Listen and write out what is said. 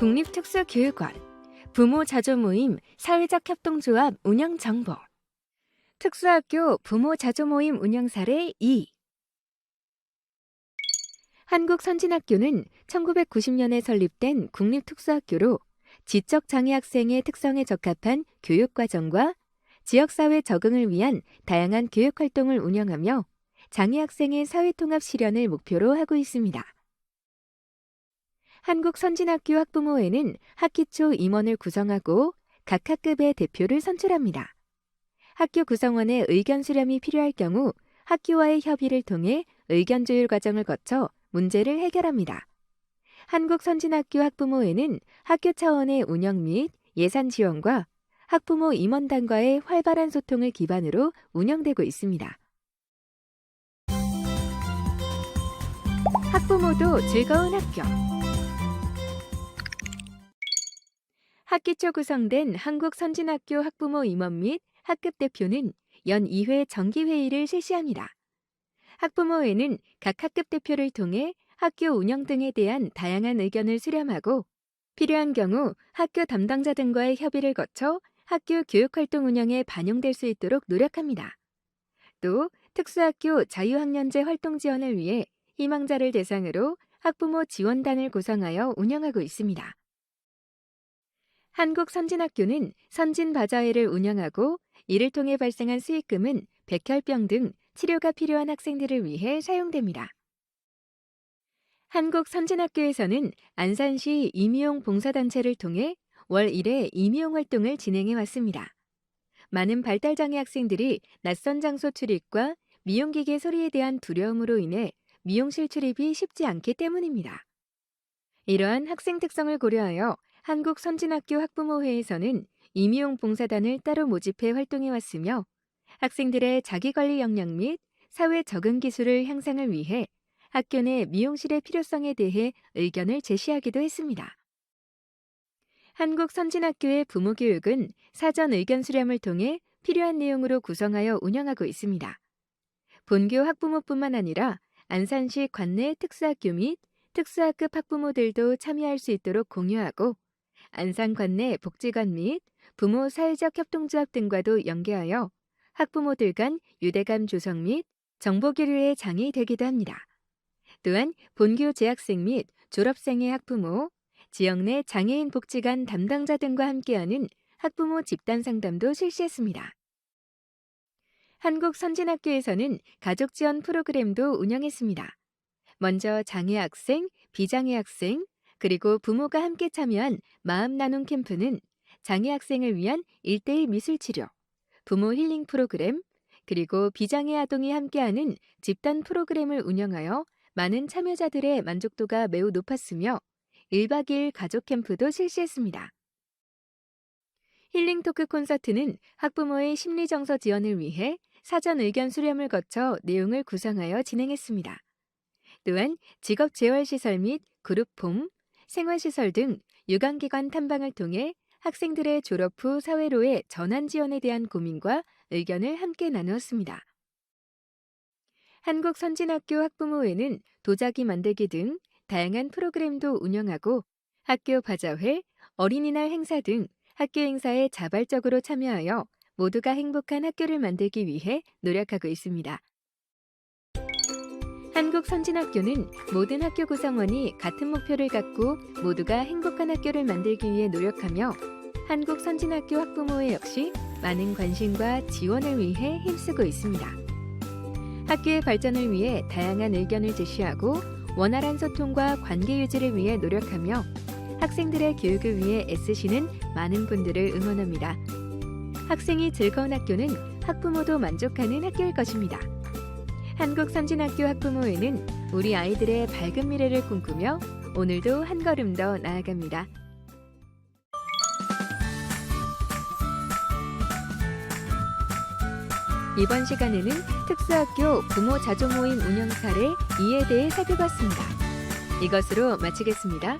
특수교육원, 부모 자조 모임 사회적 협동조합 운영 정보, 특수학교 부모 자조 모임 운영 사례 2. 한국 선진학교는 1990년에 설립된 국립특수학교로 지적 장애 학생의 특성에 적합한 교육 과정과 지역사회 적응을 위한 다양한 교육 활동을 운영하며 장애 학생의 사회통합 실현을 목표로 하고 있습니다. 한국 선진학교 학부모회는 학기 초 임원을 구성하고 각 학급의 대표를 선출합니다. 학교 구성원의 의견 수렴이 필요할 경우 학교와의 협의를 통해 의견 조율 과정을 거쳐 문제를 해결합니다. 한국 선진학교 학부모회는 학교 차원의 운영 및 예산 지원과 학부모 임원단과의 활발한 소통을 기반으로 운영되고 있습니다. 학부모도 즐거운 학교. 학기 초 구성된 한국 선진학교 학부모 임원 및 학급 대표는 연 2회 정기회의를 실시합니다. 학부모회는 각 학급 대표를 통해 학교 운영 등에 대한 다양한 의견을 수렴하고 필요한 경우 학교 담당자 등과의 협의를 거쳐 학교 교육활동 운영에 반영될 수 있도록 노력합니다. 또 특수학교 자유학년제 활동 지원을 위해 희망자를 대상으로 학부모 지원단을 구성하여 운영하고 있습니다. 한국 선진학교는 선진바자회를 운영하고 이를 통해 발생한 수익금은 백혈병 등 치료가 필요한 학생들을 위해 사용됩니다. 한국 선진학교에서는 안산시 임의용 봉사단체를 통해 월 1회 임의용 활동을 진행해 왔습니다. 많은 발달장애 학생들이 낯선 장소 출입과 미용기계 소리에 대한 두려움으로 인해 미용실 출입이 쉽지 않기 때문입니다. 이러한 학생 특성을 고려하여 한국 선진학교 학부모회에서는 임의용 봉사단을 따로 모집해 활동해 왔으며 학생들의 자기관리 역량 및 사회 적응 기술을 향상을 위해 학교 내 미용실의 필요성에 대해 의견을 제시하기도 했습니다. 한국 선진학교의 부모 교육은 사전 의견 수렴을 통해 필요한 내용으로 구성하여 운영하고 있습니다. 본교 학부모뿐만 아니라 안산시 관내 특수학교 및 특수학급 학부모들도 참여할 수 있도록 공유하고 안산 관내 복지관 및 부모 사회적 협동조합 등과도 연계하여 학부모들 간 유대감 조성 및 정보 교류의 장이 되기도 합니다. 또한 본교 재학생 및 졸업생의 학부모, 지역 내 장애인 복지관 담당자 등과 함께하는 학부모 집단 상담도 실시했습니다. 한국 선진학교에서는 가족 지원 프로그램도 운영했습니다. 먼저 장애 학생, 비장애 학생, 그리고 부모가 함께 참여한 마음 나눔 캠프는 장애 학생을 위한 1대1 미술 치료, 부모 힐링 프로그램, 그리고 비장애 아동이 함께하는 집단 프로그램을 운영하여 많은 참여자들의 만족도가 매우 높았으며 1박 2일 가족 캠프도 실시했습니다. 힐링 토크 콘서트는 학부모의 심리 정서 지원을 위해 사전 의견 수렴을 거쳐 내용을 구성하여 진행했습니다. 또한 직업 재활 시설 및 그룹 홈, 생활시설 등 유관기관 탐방을 통해 학생들의 졸업 후 사회로의 전환 지원에 대한 고민과 의견을 함께 나누었습니다. 한국 선진학교 학부모회는 도자기 만들기 등 다양한 프로그램도 운영하고 학교 바자회, 어린이날 행사 등 학교 행사에 자발적으로 참여하여 모두가 행복한 학교를 만들기 위해 노력하고 있습니다. 한국 선진학교는 모든 학교 구성원이 같은 목표를 갖고 모두가 행복한 학교를 만들기 위해 노력하며 한국 선진학교 학부모회 역시 많은 관심과 지원을 위해 힘쓰고 있습니다. 학교의 발전을 위해 다양한 의견을 제시하고 원활한 소통과 관계 유지를 위해 노력하며 학생들의 교육을 위해 애쓰시는 많은 분들을 응원합니다. 학생이 즐거운 학교는 학부모도 만족하는 학교일 것입니다. 한국 선진학교 학부모회는 우리 아이들의 밝은 미래를 꿈꾸며 오늘도 한 걸음 더 나아갑니다. 이번 시간에는 특수학교 부모 자조 모임 운영 사례 2에 대해 살펴봤습니다. 이것으로 마치겠습니다.